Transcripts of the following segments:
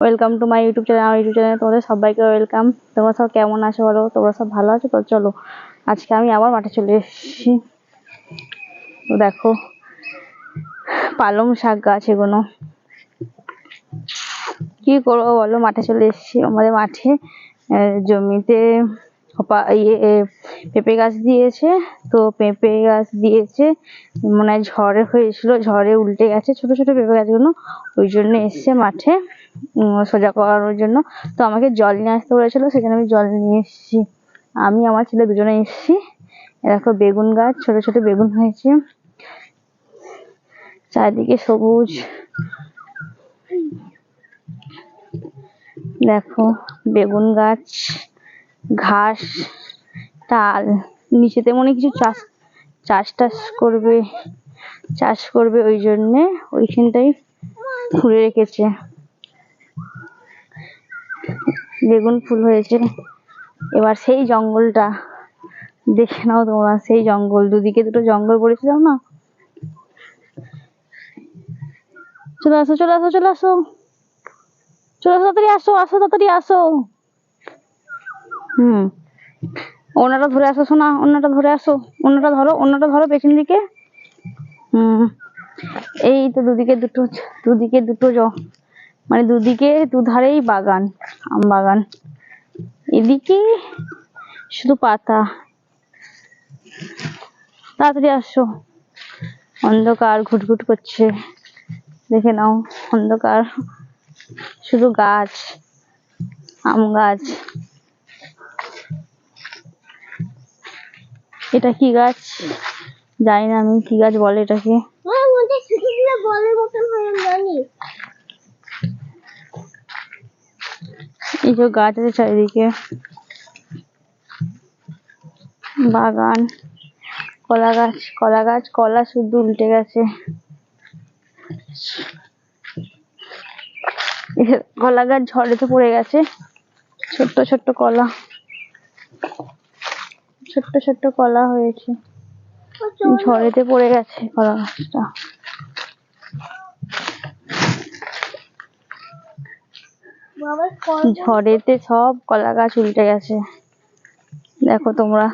Welcome to my YouTube channel আমার YouTube চ্যানেলে তোমাদের সবাইকে ওয়েলকাম তোমরা সব কেমন আছো বলো? তোমরা সব ভালো আছো? তো চলো, আজকে আমি আবার মাঠে চলে এসেছি। তো দেখো, পালং শাক গাছ এগুলো। কি করব বলো? মাঠে চলে এসেছি আমাদের মাঠে। জমিতে ইয়ে পেঁপে গাছ দিয়েছে। তো পেঁপে গাছ দিয়েছে। মনে ঝড়ে হয়েছিল, ঝড়ে উল্টে গেছে ছোট ছোট পেঁপে গাছগুলো। ওই জন্য এসছে মাঠে। সোজা করানোর জন্য। তো আমাকে জল নিয়ে আসতে বলেছিল, সেখানে আমি জল নিয়ে এসেছি। আমি, আমার ছেলে দুজনে এসেছি। দেখো, বেগুন গাছ, ছোট ছোট বেগুন হয়েছে। চারিদিকে সবুজ। দেখো, বেগুন গাছ, ঘাস, তাল। নিচেতে মনে কিছু চাষ চাষ টাস করবে, চাষ করবে ওই জন্যে ওইখানটাই খুঁড়ে রেখেছে। বেগুন ফুল হয়েছে। এবার সেই জঙ্গলটা দেখে নাও তোমরা, সেই জঙ্গল। দুদিকে দুটো জঙ্গল পড়েছিল না? চলে আসো চলে আসো চলে আসো। চলে আসো, তাড়াতাড়ি আসো আসো, তাড়াতাড়ি আসো। হুম। ওনাটা ধরে আসো শোনা ওনাটা ধরে আসো। ওনাটা ধরো ওনাটা ধরো পেছন দিকে। হুম। এই তো দুদিকে দুটো দুদিকে দুটো জ মানে দুদিকে, দুধারেই বাগান, আম বাগান। এদিকে শুধু পাতা। তাড়াতাড়ি আসো। অন্ধকার ঘুটঘুট করছে। দেখে নাও, অন্ধকার। শুধু গাছ, আম গাছ। এটা কি গাছ? জানি না আমি, কি গাছ বলে এটাকে? আমার মধ্যে ছুটি দিলে বলের মতন জানি এই যে গাছ আছে চারিদিকে। বাগান, কলা গাছ কলা গাছ, কলা শুধু উল্টে গেছে। কলা গাছ ঝড়েতে পড়ে গেছে। ছোট্ট ছোট্ট কলা। ছোট্ট ছোট্ট কলা হয়েছে। ঝড়েতে পড়ে গেছে কলা গাছটা বাবার কল ঝড়েতে সব কলা গাছ উল্টে গেছে। দেখো তোমরা।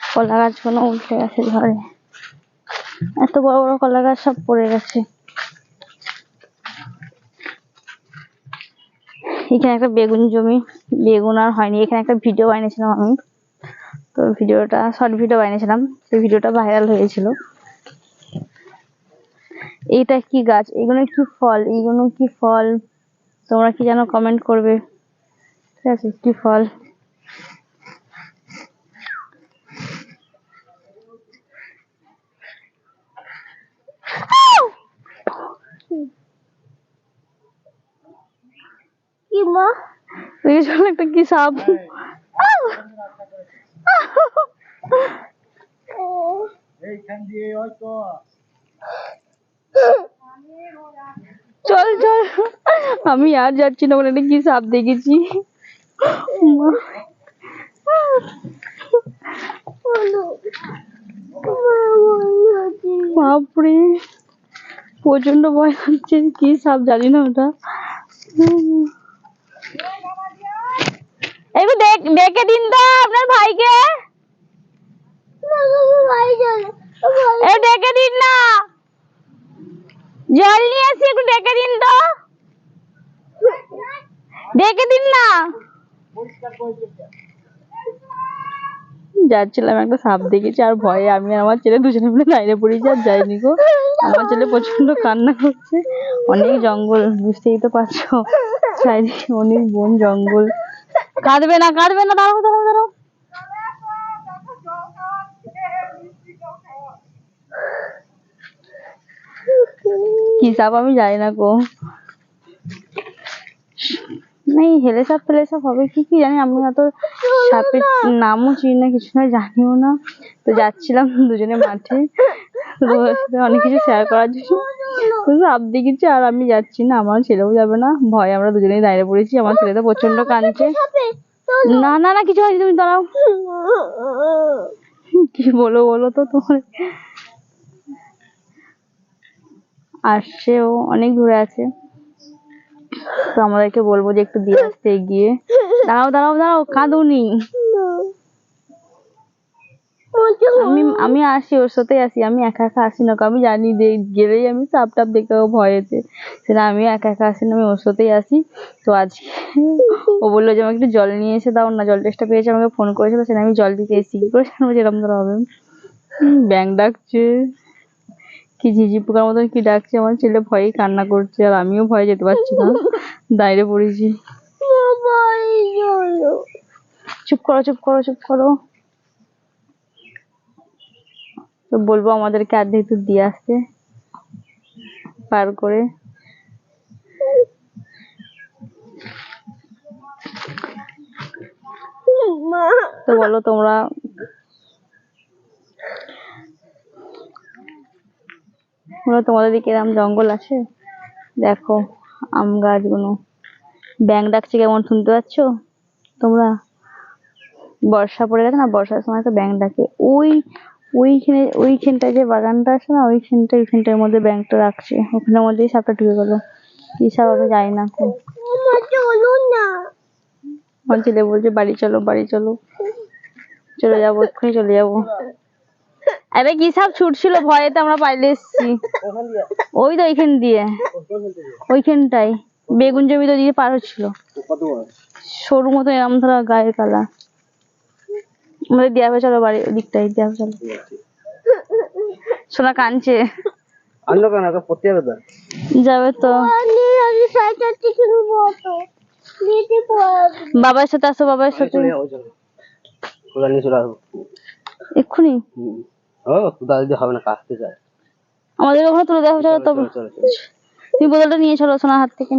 কলা গাছগুলো উল্টে গেছে ঝড়ে এত বড় বড় কলা গাছ সব পড়ে গেছে। এখানে একটা বেগুন জমি। বেগুন আর হয়নি। এখানে একটা ভিডিও বানিয়েছিলাম আমি। তো ভিডিওটা শর্ট ভিডিও বানিয়েছিলাম। সেই ভিডিওটা ভাইরাল হয়েছিল। এইটা কি গাছ? এগুলো কি ফল? এইগুলো কি ফল? তোমরা কি জানো? কমেন্ট করবে। ঠিক আছে কি ফল? কি মা? এই জন্য একটা কি সাপ? এইখান দিয়ে হয়তো চল চল। আমি আর যাচ্ছি না ওখানে কি সাপ দেখেছি। বাপরে প্রচণ্ড ভয় লাগছে, কি সাপ জানি না ওটা। একটু ডেকে দিন তো আপনার ভাইকে। ডেকে দিন না। জল নিয়ে আসি একটু ডেকে দিন তো। ডেকে দিন না। যাচ্ছিলাম একটা সাপ দেখেছি, আর ভয়ে আমি আর আমার ছেলে দুজনে মিলে দাঁড়িয়ে পড়েছি আর যাইনি গো। আমার ছেলে প্রচণ্ড কান্না করছে। অনেক জঙ্গল, বুঝতেই তো পারছ। চারিদিকে অনেক বন জঙ্গল। কাঁদবে না কাঁদবে না, দাঁড়াও দাঁড়াও দাঁড়াও। সাপ আমি জানি না গো। না, এই হেলে সাপ ফেলে সাপ হবে কি কি জানি, আমি অত সাপের নামও চিনি না, কিছু না, জানিও না। তো যাচ্ছিলাম দুজনে মাঠে অনেক কিছু শেয়ার করার জন্য। সাপ দেখেছি, আর আমি যাচ্ছি না, আমার ছেলেও যাবে না। ভয় আমরা দুজনেই দাঁড়িয়ে পড়েছি, আমার ছেলে তো প্রচণ্ড কাঁদছে। না না না, কিছু হয়নি, তুমি দাঁড়াও। কি বলো বলো তো তোমার আসছে ও অনেক দূরে আছে। তো আমাদেরকে বলব যে একটু দিয়ে আসতে এগিয়ে। দাঁড়াও দাঁড়াও দাঁড়াও, কাঁদুনি। আমি আমি আসি, ওর সাথেই আসি। আমি একা একা আসি না। আমি জানি যে গেলেই আমি সাপ টাপ দেখে ভয়েতে। সেটা আমি একা একা আসি না, আমি ওর সাথেই আসি। তো আজকে ও বলল যে, আমাকে একটু জল নিয়ে এসে দাও না, জল টেস্টটা পেয়েছে, আমাকে ফোন করেছিল সেটা আমি জল দিতে এসেছি। কি করে জানব যে এরকম ধরা হবে ব্যাং ডাকছে। কি ঝিঝি পোকার মতন কি ডাকছে? আমার ছেলে ভয়ে কান্না করছে আর আমিও ভয়ে যেতে পারছি না। দাঁড়িয়ে পড়েছি। চুপ করো চুপ করো চুপ করো। তো বলব আমাদেরকে আর্ধেক একটু দিয়ে আসতে। পার করে। তো বলো তোমরা বলো তোমাদের দিকে এরকম জঙ্গল আছে? দেখো, আম গাছগুলো। ব্যাং ডাকছে কেমন, শুনতে পাচ্ছ? তোমরা বর্ষা পড়ে গেছে না? বর্ষার সময় তো ব্যাং ডাকে। ওই, ওইখানে, ওইখানটায় যে বাগানটা আছে না, ওইখানটা, ওইখানটার মধ্যে ব্যাংকটা রাখছে। ওখানের মধ্যেই সাপটা ঢুকে গেলো। কি সাপ আমি জানি না। ছেলে বলছে, বাড়ি চলো বাড়ি চলো। চলে যাব, এক্ষুনি চলে যাব। আরে কি সব ছুটছিল ভয়েতে আমরা পালিয়ে এসেছি। ওই তো ওইখান দিয়ে। ওইখানটায়। বেগুন জমি তো দিয়ে পার হচ্ছিল। সরু মতো এরম ধরা গায়ের কালা আমাদের দিয়ে হবে চলো বাড়ি ওদিকটাই দিয়ে হবে চলো সোনা কাঁদছে। অন্য কেন? ওকে পড়তে যাবে তো? যাবে তো। বাবার সাথে আসো বাবার সাথে। এক্ষুনি। ও কোদাল দিতে হবে না কাটতে আমাদের ওখানে তুলে হবে চলো তো চলো চলো চলো। তুমি বোতলটা নিয়ে চলো সোনার হাত থেকে।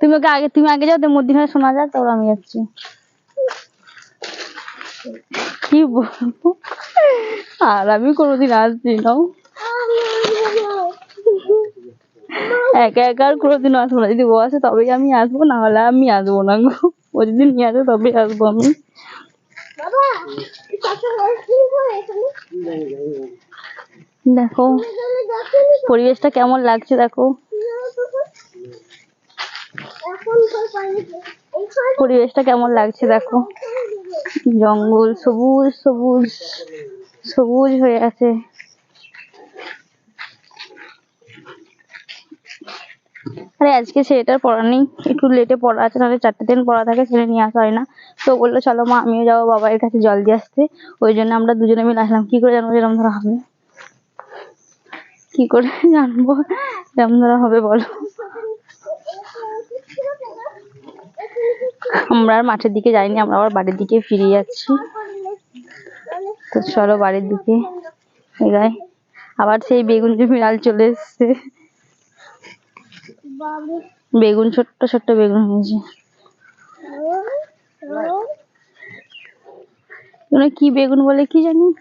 তুমি ওকে আগে তুমি আগে যাও তো মধ্যখানে শোনা যাক তারপর আমি যাচ্ছি। কি বলব? আর আমি কোনোদিন আসছি না। একা একা আর কোনোদিন আসব না। যদি ও আসে তবেই আমি আসব না হলে আমি আসব না গো। ও যদি নিয়ে আসে তবেই আসব আমি। বাবা! দেখো, পরিবেশটা কেমন লাগছে দেখো। পরিবেশটা কেমন লাগছে দেখো। জঙ্গল সবুজ সবুজ সবুজ হয়ে আছে। আরে আজকে ছেলেটার পড়া নেই। একটু লেটে পড়া আছে, নাহলে চারটে দিন পড়া থাকে, ছেলে নিয়ে আসা হয় না। তো বলল, চলো মা, আমিও যাব বাবার কাছে জল দিয়ে আসতে। ওই জন্য আমরা দুজনে মিলে আসলাম। কি করে জানব এরম ধরা হবে? কি করে জানব? এরম ধরা হবে বলো। আমরা আর মাঠের দিকে যাইনি, আমরা আবার বাড়ির দিকে ফিরে যাচ্ছি। তো চলো বাড়ির দিকে। এগাই আবার সেই বেগুন জমি ডাল চলে এসছে। বেগুন, ছোট্ট ছোট্ট বেগুন হয়েছে কি বেগুন বলে কি জানি?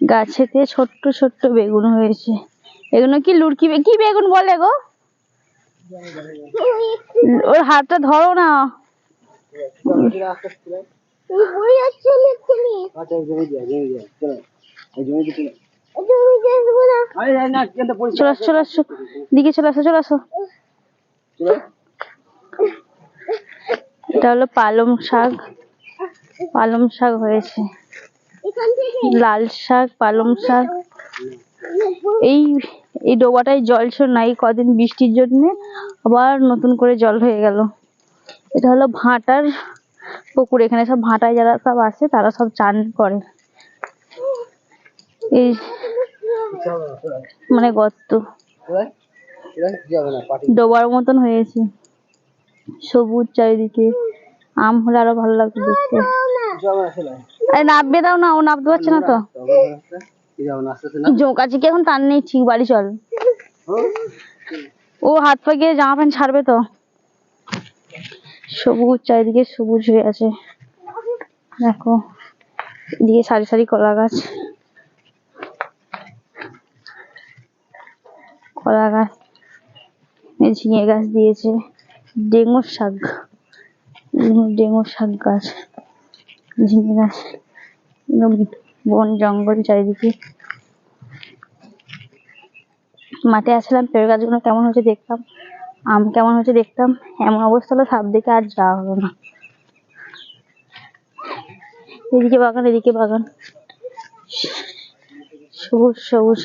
গাছেতে ছোট্ট ছোট্ট বেগুন হয়েছে। এগুলো কি লুড়কি কি বেগুন বলে গো? ওর হাতটা ধরো না। আচ্ছা এটা হলো পালং শাক। পালং শাক হয়েছে। লাল শাক, পালং শাক। এই এই ডোবাটায় জল ছিল না, এই কদিন বৃষ্টির জন্য আবার নতুন করে জল হয়ে গেল। এটা হলো ভাটার পুকুর। এখানে সব ভাটায় যারা সব আসে, তারা সব চান করে। এই মানে গর্ত। ডোবার মতন হয়েছে। সবুজ চারিদিকে। আম হলে আরও ভালো লাগতো দেখতে। আরে নাববে দাও না, ও নাবতে পারছে না তো। জোকাচি কি এখন? তার নেই, ঠিক, বাড়ি চল। ও হাত পা গিয়ে জামা প্যান্ট ছাড়বে তো। সবুজ চারিদিকে সবুজ হয়ে আছে। দেখো দিয়ে সারি সারি কলা গাছ। কলা গাছ, ঝিঙে গাছ দিয়েছে ডেঙ্গুর শাক ডেঙ্গুর শাক গাছ, ঝিঙে গাছ বন জঙ্গল চারিদিকে। মাঠে আসলাম পেঁপে গাছগুলো কেমন হয়েছে দেখতাম আম কেমন হয়েছে দেখতাম এমন অবস্থা হলো সাপ দেখে আর যাওয়া হলো না। এদিকে বাগান এদিকে বাগান। সবুজ সবুজ।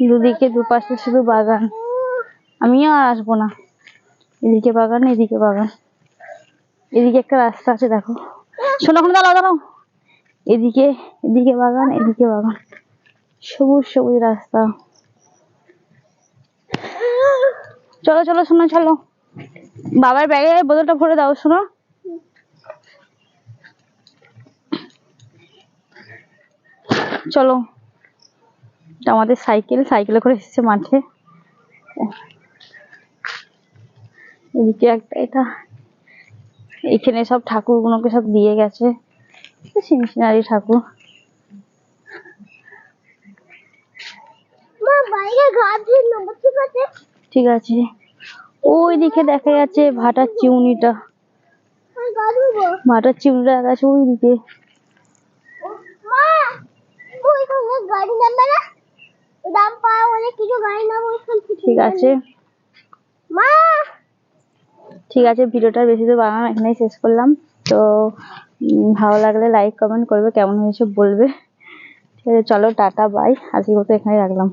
দুদিকে দুপাশে শুধু বাগান। আমিও আর আসব না। এদিকে বাগান এদিকে বাগান। এদিকে একটা রাস্তা আছে, দেখো। শোনো ওখানে দাঁড়াও দাঁড়াও। এদিকে এদিকে বাগান এদিকে বাগান। সবুজ সবুজ রাস্তা। চলো চলো, শোনো, চলো। বাবার ব্যাগে বোতলটা ভরে দাও, শোনো। চলো। আমাদের সাইকেল সাইকেলে করে এসেছে মাঠে। এদিকে একটা এটা এখানে সব ঠাকুরগুলোকে সব দিয়ে গেছে। সিনসিনারি ঠাকুর। ঠিক আছে? ওই দিকে দেখা যাচ্ছে ভাটার চিউনিটা। ভাটার চিউনিটা দেখা যাচ্ছে ওই দিকে মা গাড়ি দাম পাওয়া অনেক কিছু গাড়ি না ঠিক আছে। মা! ঠিক আছে ভিডিওটা বেশি দূর বানানো এখানেই শেষ করলাম। তো ভালো লাগলে লাইক কমেন্ট করবে কেমন হয়েছে বলবে। ঠিক আছে চলো টাটা বাই আজকের মতো এখানেই রাখলাম।